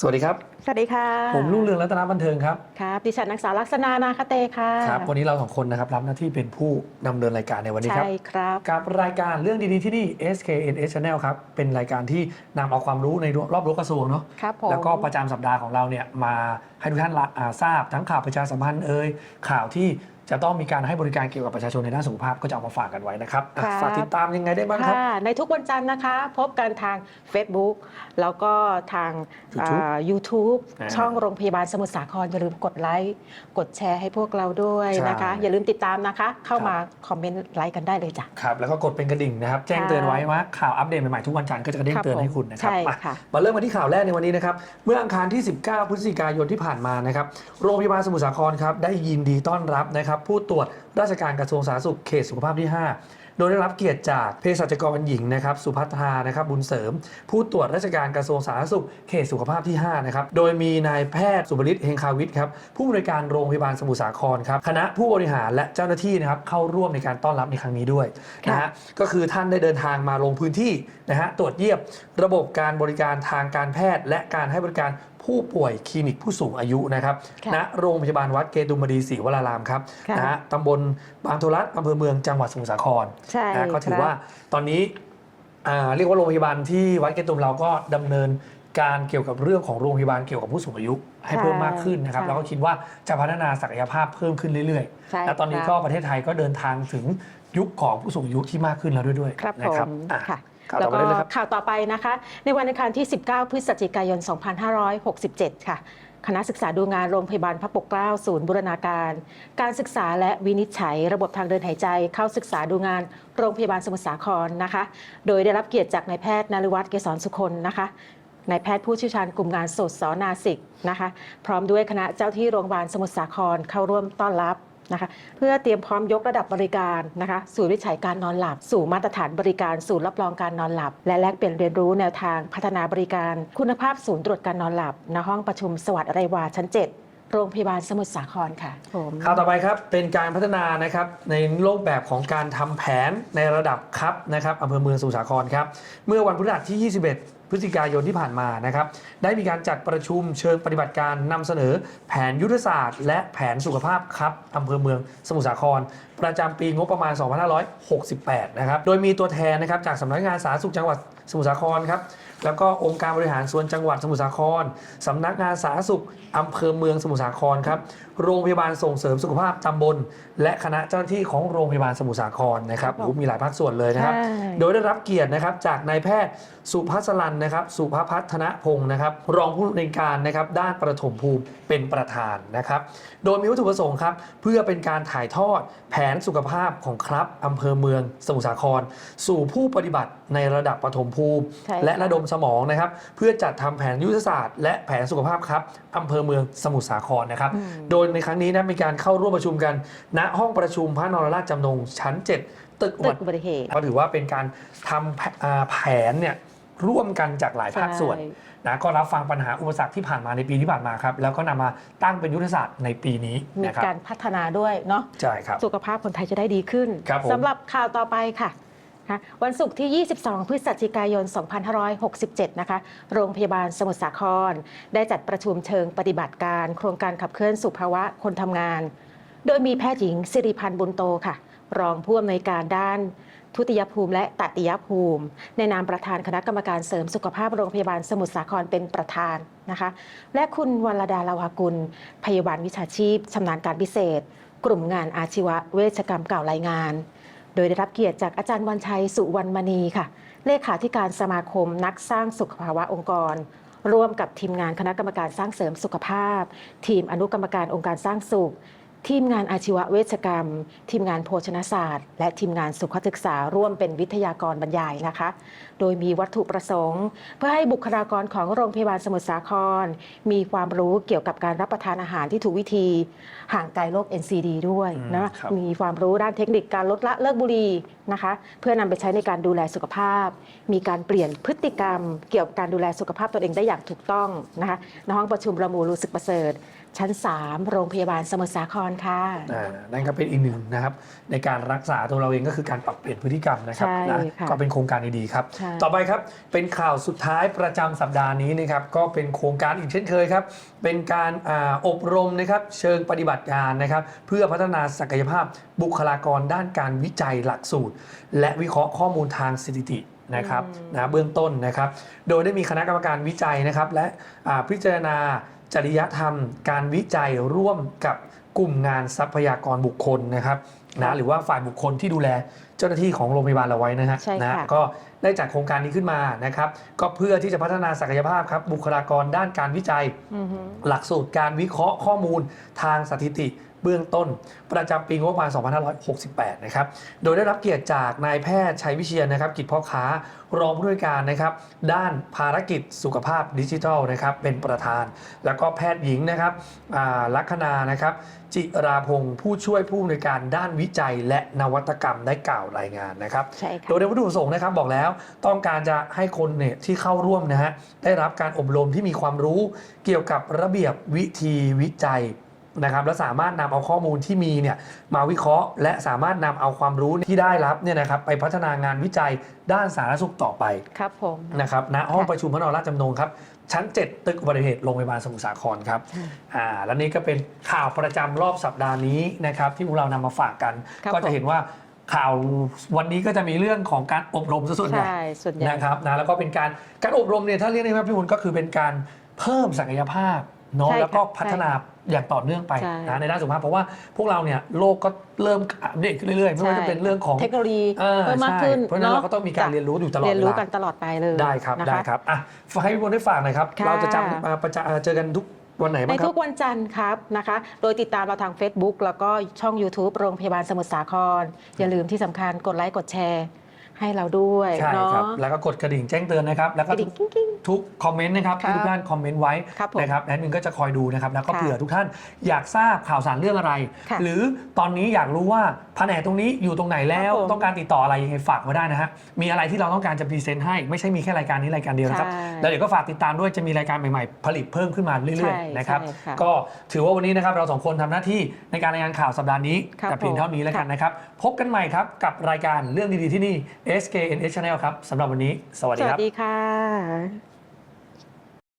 สวัสดีครับ สวัสดีค่ะ ผมรุ่งเรืองรัตนบันเทิงครับครับดิฉันนักสาวลักษณานาคเตค่ะครับวันนี้เราสองคนนะครับรับหน้าที่เป็นผู้ดำเนินรายการในวันนี้ครับใช่ครับกับรายการเรื่องดีๆที่นี่ SKNS Channel ครับเป็นรายการที่นำเอาความรู้ในรอบรั้วกระทรวงเนาะครับผมแล้วก็ประจำสัปดาห์ของเราเนี่ยมาให้ทุกท่านละอ่าทราบทั้งข่าวประชาสัมพันธ์เอ่ยข่าวที่ จะต้องมีการให้บริการเกี่ยวกับประชาชนในด้านสุขภาพก็จะเอามาฝากกันไว้นะครับอะครับ ฝากติดตามยังไงได้บ้างครับ ค่ะในทุกวันจันทร์นะคะ พบกันทาง Facebook แล้วก็ทาง YouTube อ่า YouTube อ่าช่องโรงพยาบาลสมุทรสาครอย่าลืมกดไลค์กดแชร์ให้พวกเราด้วยนะคะ ใช่ อย่าลืมติดตามนะคะ เข้าครับมาคอมเมนต์ไลค์กันได้เลยจ้ะ ครับแล้วก็กดเป็นกระดิ่งนะครับ แจ้งเตือนไว้ว่าข่าวอัปเดตใหม่ๆทุกวันจันทร์ก็จะกระเด้งครับเตือนให้ผมคุณนะครับใช่มาค่ะ มาเริ่มกันที่ข่าวแรกในวันนี้นะครับ เมื่ออังคารที่ 19 พฤศจิกายนที่ผ่านมานะครับ โรงพยาบาลสมุทรสาครครับได้ยินดีต้อนรับนะครับผู้ตรวจราชการกระทรวงสาธารณสุขเขตสุขภาพที่ 5 โดยได้รับเกียรติจากเภสัชกรหญิงนะครับสุภัทรานะครับบุญเสริม ผู้ตรวจราชการกระทรวงสาธารณสุขเขตสุขภาพที่5นะครับโดยมีนายแพทย์สุบริตเฮงคาวิทครับผู้บริการโรงพยาบาลสมุทรสาครครับคณะผู้บริหารและเจ้าหน้าที่นะครับเข้าร่วมในการต้อนรับในครั้งนี้ด้วยนะฮะก็คือท่านได้เดินทางมาลงพื้นที่นะฮะตรวจเยี่ยมระบบการบริการทางการแพทย์ และการให้บริการ ผู้ป่วยคลินิกผู้สูงอายุนะครับค่ะณโรงพยาบาลวัดเกตุมบดีศรีวรารามครับค่ะนะฮะตำบลบางโทรัสอำเภอเมืองจังหวัดสมุทรสาครใช่นะก็ถือครับว่าตอนนี้อ่าเรียกว่าโรงพยาบาลที่วัดเกตุมเราก็ดำเนินการเกี่ยวกับเรื่องของโรงพยาบาลเกี่ยวกับผู้สูงอายุ ให้เพิ่มมากขึ้นนะครับใช่แล้วก็คิดว่าจะพัฒนาศักยภาพเพิ่มขึ้นเรื่อยใช่ๆ และตอนนี้ครับก็ประเทศไทยก็เดินทางถึงยุคของผู้สูงอายุที่มากขึ้นแล้วด้วยด้วยครับนะผมอะ ค่ะ ข่าวแล้ต่อวไปก็ได้เลยครับข่าวต่อไปนะคะ ในวันอังคารที่ 19 พฤศจิกายน 2567 ค่ะ คณะศึกษาดูงานโรงพยาบาลพระปกเกล้าศูนย์บูรณาการ การศึกษาและวินิจฉัย ระบบทางเดินหายใจ เข้าศึกษาดูงานโรงพยาบาลสมุทรสาครนะคะ โดยได้รับเกียรติจากนายแพทย์นฤวัฒน์เกษรสุคนนะคะ นายแพทย์ผู้เชี่ยวชาญกลุ่มงานสตสนาสิกนะคะพร้อมด้วยคณะเจ้าที่โรงพยาบาลสมุทรสาครเข้าร่วมต้อนรับนะคะเพื่อเตรียมพร้อมยกระดับบริการนะคะศูนย์วิจัยการนอนหลับ สู่มาตรฐานบริการศูนย์รับรองการนอนหลับ และแลกเปลี่ยนเรียนรู้แนวทางพัฒนาบริการ คุณภาพศูนย์ตรวจการนอนหลับณห้องประชุมสวัสดิ์ไรวาชั้น 7 โรงพยาบาลสมุทรสาครค่ะผมข่าวต่อไปครับเป็นการพัฒนานะครับในรูปแบบของการทำแผนในระดับครับนะครับอำเภอเมืองสมุทรสาครครับเมื่อวันพฤหัสที่ 21 พฤศจิกายนที่ผ่านมานะครับได้มีการจัดประชุมเชิงปฏิบัติการนำเสนอแผนยุทธศาสตร์ และแผนสุขภาพครับอำเภอเมืองสมุทรสาคร ประจำปีงบประมาณ 2568 นะครับโดยมีตัวแทนนะครับจากสำนักงานสาธารณสุขจังหวัดสมุทรสาครครับแล้วก็องค์การบริหารส่วนจังหวัดสมุทรสาครสำนักงานสาธารณสุขอำเภอเมืองสมุทรสาครครับโรงพยาบาลส่งเสริมสุขภาพตำบล และคณะเจ้าหน้าที่ของโรงพยาบาลสมุทรสาครนะครับครับผมโอ้โหมีหลายภาคส่วนเลยนะครับใช่โดยได้รับเกียรตินะครับจากนายแพทย์สุภัสรันนะครับสุภพัฒนพงศ์นะครับรองผู้อำนวยการนะครับด้านประถมภูมิเป็นประธานนะครับ โดยมีวัตถุประสงค์ครับเพื่อเป็นการถ่ายทอดแผนสุขภาพของครับอำเภอเมืองสมุทรสาคร สู่ผู้ปฏิบัติในระดับประถมภูมิใช่และค่ะระดมสมองนะครับ เพื่อจัดทำแผนยุทธศาสตร์และแผนสุขภาพครับอำเภอเมืองสมุทรสาครนะครับอืมโดยในครั้งนี้นะมีการเข้าร่วมประชุมกัน ณห้องประชุมพระนรราชจำนงชั้น 7 ตึกอุตึบักติอุบัติเหตุก็ถือว่าเป็นการทำแผอ่าแผนเนี่ย ร่วมกันจากหลายภาคส่วนใช่นะก็รับฟังปัญหาอุปสรรคที่ผ่านมาในปีที่ผ่านมาครับ แล้วก็นำมาตั้งเป็นยุทธศาสตร์ในปีนี้มีนะครับการพัฒนาด้วยเนาะใช่ครับสุขภาพคนไทยจะได้ดีขึ้นครับผมสำหรับข่าวต่อไปค่ะนะวันศุกร์ที่ 22 พฤศจิกายน 2567 นะคะ โรงพยาบาลสมุทรสาคร ได้จัดประชุมเชิงปฏิบัติการ โครงการขับเคลื่อนสุภาวะคนทำงาน โดยมีแพทย์หญิงสิริพันธ์บุญโตค่ะ รองผู้อำนวยการด้าน ทุติยภูมิและตติยภูมิ ในนามประธานคณะกรรมการเสริมสุขภาพโรงพยาบาลสมุทรสาครเป็นประธานนะคะและคุณวรดาลาวากุล พยาบาลวิชาชีพชำนาญการพิเศษ กลุ่มงานอาชีวะเวชกรรมเก่ารายงาน โดยได้รับเกียรติจากอาจารย์วันชัยสุวรรณมณีค่ะ เลขาธิการสมาคมนักสร้างสุขภาวะองค์กรร่วมกับทีมงานคณะกรรมการสร้างเสริมสุขภาพ ทีมอนุกรรมการองค์การสร้างสุข ทีมงานอาชีวเวชกรรม ทีมงานโภชนาศาสตร์ และทีมงานสุขศึกษาร่วมเป็นวิทยากรบรรยายนะคะ โดยมีวัตถุประสงค์ เพื่อให้บุคลากรของโรงพยาบาลสมุทรสาคร มีความรู้เกี่ยวกับการรับประทานอาหารที่ถูกวิธี ห่างไกลโรค NCD ด้วยอืมนะครับมีความรู้ด้านเทคนิคการลดละเลิกบุหรี่นะคะ เพื่อนำไปใช้ในการดูแลสุขภาพ มีการเปลี่ยนพฤติกรรม เกี่ยวกับการดูแลสุขภาพตนเองได้อย่างถูกต้องนะคะในห้องประชุมประมูลรู้สึกประเสริฐ ชั้น 3 โรงพยาบาลสมุทรสาครค่ะ อ่านั่นก็เป็นอีกหนึ่งนะครับ ในการรักษาตัวเราเองก็คือการปรับเปลี่ยนพฤติกรรมนะครับใช่นะค่ะก็เป็นโครงการดีๆครับ ใช่ ต่อไปครับเป็นข่าวสุดท้ายประจำสัปดาห์นี้นะครับก็เป็นโครงการอีกเช่นเคยครับ เป็นการอาอบรมนะครับเชิงปฏิบัติการนะครับ เพื่อพัฒนาศักยภาพบุคลากรด้านการวิจัยหลักสูตร และวิเคราะห์ข้อมูลทางสถิตินะครับอืมนะเบื้องต้นนะครับ โดยได้มีคณะกรรมการวิจัยนะครับ และอ่าพิจารณา จริยธรรม การวิจัยร่วมกับกลุ่มงานทรัพยากรบุคคลนะครับนะหรือว่าฝ่ายบุคคลที่ดูแลเจ้าหน้าที่ของโรงพยาบาลเราไว้นะฮะใช่ค่ะ นะก็ได้จัดโครงการนี้ขึ้นมานะครับ ก็เพื่อที่จะพัฒนาศักยภาพครับบุคลากรด้านการวิจัย อือฮึ หลักสูตรการวิเคราะห์ข้อมูลทางสถิติเบื้องต้น ประจำปีงบประมาณ 2568 นะครับ โดยได้รับเกียรติจากนายแพทย์ชัยวิเชียนนะครับ กิจพ่อค้ารองผู้อำนวยการนะครับ ด้านภารกิจสุขภาพดิจิทัลนะครับ เป็นประธาน แล้วก็แพทย์หญิงนะครับอ่าลัคนานะครับ จิราพงศ์ผู้ช่วยผู้อำนวยการด้านวิจัย และนวัตกรรมได้กล่าวรายงานนะครับใช่ค่ะโดยในวัตถุประสงค์นะครับบอกแล้วต้องการจะให้คนเนี่ยที่เข้าร่วมนะฮะได้รับการอบรมที่มีความรู้เกี่ยวกับระเบียบวิธีวิจัย นะครับและสามารถนำเอาข้อมูลที่มีเนี่ยมาวิเคราะห์ และสามารถนำเอาความรู้ที่ได้รับเนี่ยนะครับไปพัฒนางานวิจัยด้านสาธารณสุขต่อไปครับผมนะครับณห้องประชุมพระนครราชจำนงครับชั้น 7 ตึกอุบัติเหตุโรงพยาบาลสมุทรสาครครับใช่อ่าและนี่ก็เป็นข่าวประจำรอบสัปดาห์นี้นะครับที่พวกเรานำมาฝากกันครับก็จะผมเห็นว่าข่าววันนี้ก็จะมีเรื่องของการอบรมซะส่วนใหญ่ใช่ส่วนใหญ่นะครับนะแล้วก็เป็นการการอบรมเนี่ยถ้าเรียกได้ไหมพี่มุนก็คือเป็นการเพิ่มศักยภาพเนาะใช่ค่ะแล้วก็พัฒนา อย่างต่อเนื่องไปใช่นะในด้านสุขภาพเพราะว่าพวกเราเนี่ยโลกก็เริ่มอัปเดตขึ้นเรื่อยๆไม่ว่าจะเป็นเรื่องของเทคโนโลยีอ่าเพิ่มมากใช่ขึ้นเพราะฉะนั้นเราก็ต้องมีการะเรียนรู้อยู่ตลอดเรียนรู้เวลากันตลอดไปเลยได้ครับนะะได้ครับอะให้พี่มุนได้ฝากหน่อยครับค่ะ เราจะจำมาประจะเจอกันทุกวันไหนในบ้างครัทุบกวันจันทร์ครับนะคะ โดยติดตามเราทาง Facebook แล้วก็ช่อง YouTube โรงพยาบาลสมุทรสาคร อย่าลืมที่สำคัญกดไลค์กดแชร์ ให้เราด้วยใช่เนาะ ครับ แล้วก็กดกระดิ่งแจ้งเตือนนะครับ แล้วกก็ระดิ่งกิ้งกิ้งทุกคอมเมนต์นะครับครับที่ทุกท่านคอมเมนต์ไว้ครับผมนะครับแอดมินก็จะคอยดูนะครับ แล้วก็ค่ะเผื่อทุกท่านอยากทราบข่าวสารเรื่องอะไร ค่ะหรือตอนนี้อยากรู้ว่าแผนกตรงนี้อยู่ตรงไหนแล้ว ครับผมต้องการติดต่ออะไรยังไงฝากมาได้นะฮะ มีอะไรที่เราต้องการจะพรีเซนต์ให้ ไม่ใช่มีแค่รายการนี้รายการเดียวนะครับ ใช่แล้วเดี๋ยวก็ฝากติดตามด้วย จะมีรายการใหม่ๆ ผลิตเพิ่มขึ้นมาเรื่อยใช่ๆนะครับ ใช่ค่ะก็ถือว่าวันนี้นะครับเราสองคนทำหน้าที่ในการรายงานข่าวสัปดาห์นี้ครับแต่เพียงเท่านี้แล้วกันนะครับ พบกันใหม่ครับกับรายการเรื่องดีๆที่นี่ SKN Channel ครับสำหรับวันนี้ สวัสสดีควัสรับ ดีค่ะ